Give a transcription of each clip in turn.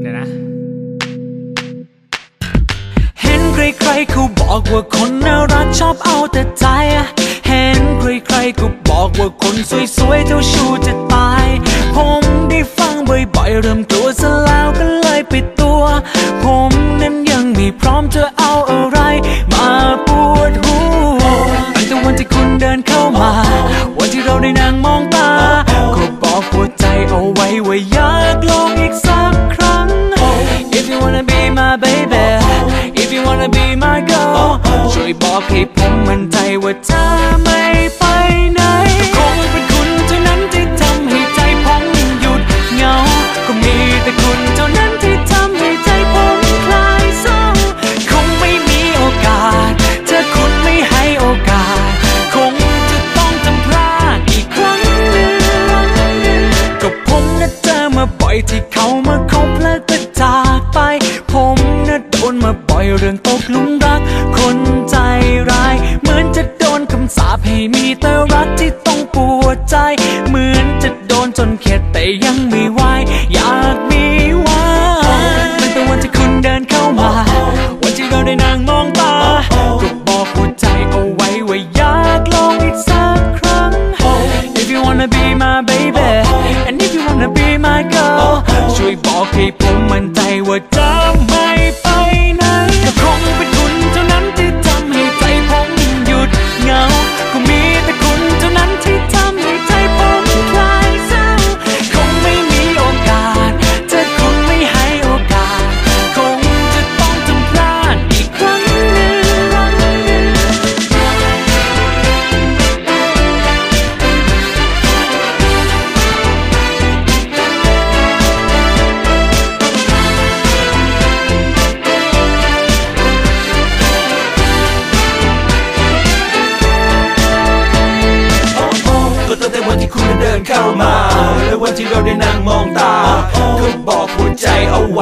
เดี๋ยวนะ เห็นใครๆเขาบอกว่าคนน่ารักชอบเอาแต่ใจ เห็นใครใคๆก็บอกว่าคนสวยๆเท่าชู้จะ ยบอกให้ผมมั่นใจว่าเธอไม่ เข็ หัว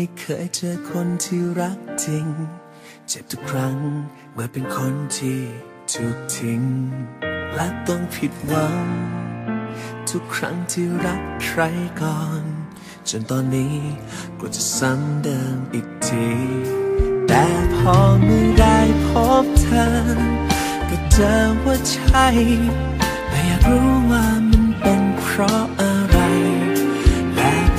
ไม่เคยเจอคนที่รักจริง เจ็บทุกครั้งเมื่อเป็นคนที่ถูกทิ้ง และต้องผิดหวัง ทุกครั้งที่รักใครก่อน จนตอนนี้ก็จะซ้ำเดิมอีกที แต่พอเมื่อได้พบเธอ ก็เจอว่าใช่ แต่อยากรู้ว่ามันเป็นเพราะอะไร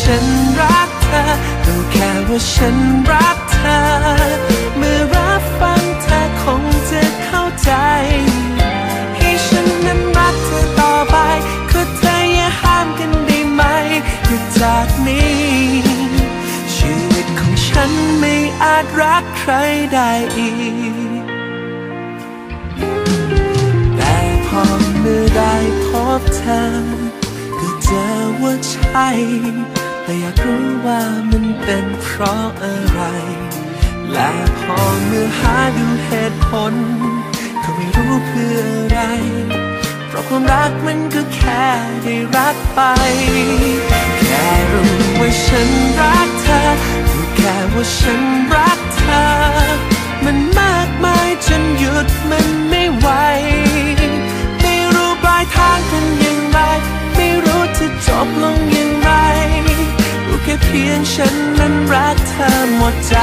ฉันรักเธอรู้แค่ว่าฉันรักเธอ เมื่อรับฟังเธอคงจะเข้าใจ ให้ฉันนั้นรักเธอต่อไปขอเธออย่าห้ามกันได้ไหมหยุดจากนี้ ชีวิตของฉันไม่อาจรักใครได้อีก แต่พอเมื่อได้พบเธอก็เจอว่าใช่ แต่อยากรู้ว่ามันเป็นเพราะอะไร และพอเมื่อหาดูเหตุผล ก็ไม่รู้เพื่ออะไร เพราะความรักมันก็แค่ได้รักไป แค่รู้ว่าฉันรักเธอรู้แค่ว่าฉันรักเธอ มันมากมายจนหยุดมันไม่ไหวไม่รู้ปลายทางเป็นอย่างไร ไม่รู้จะจบลง พียงฉันนั้นรักเธอหมดใจ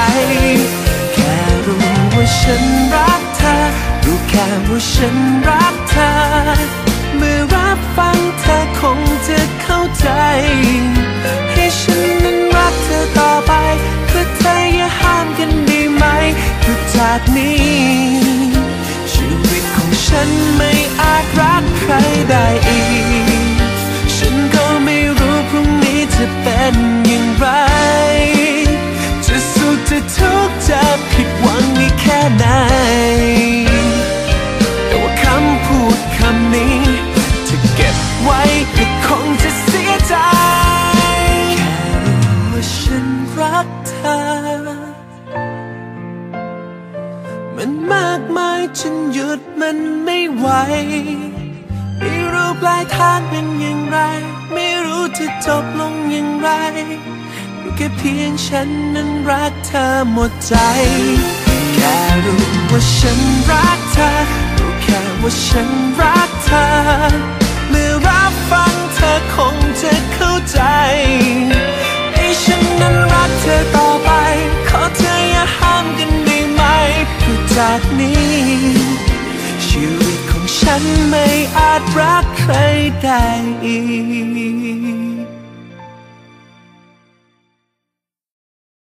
แค่รู้ว่าฉันรักเธอ รู้แค่ว่าฉันรักเธอ เมื่อรับฟังเธอคงจะเข้าใจ ให้ฉันนั้นรักเธอต่อไป คือเธออย่าห้ามกันด้ไหมคือจากนี้ ชีวิตของฉันไม่อาจรักใครได้อีก มากมายจนหยุดมันไม่ไหว ไม่รู้ปลายทางเป็นอย่างไร ไม่รู้จะจบลงอย่างไรรู้แค่เพียงฉันนั้นรักเธอหมดใจ แค่รู้ว่าฉันรักเธอรู้แค่ว่าฉันรักเธอ เมื่อรับฟังเธอคงจะเข้าใจให้ฉันนั้นรักเธอต่อ ชีวิ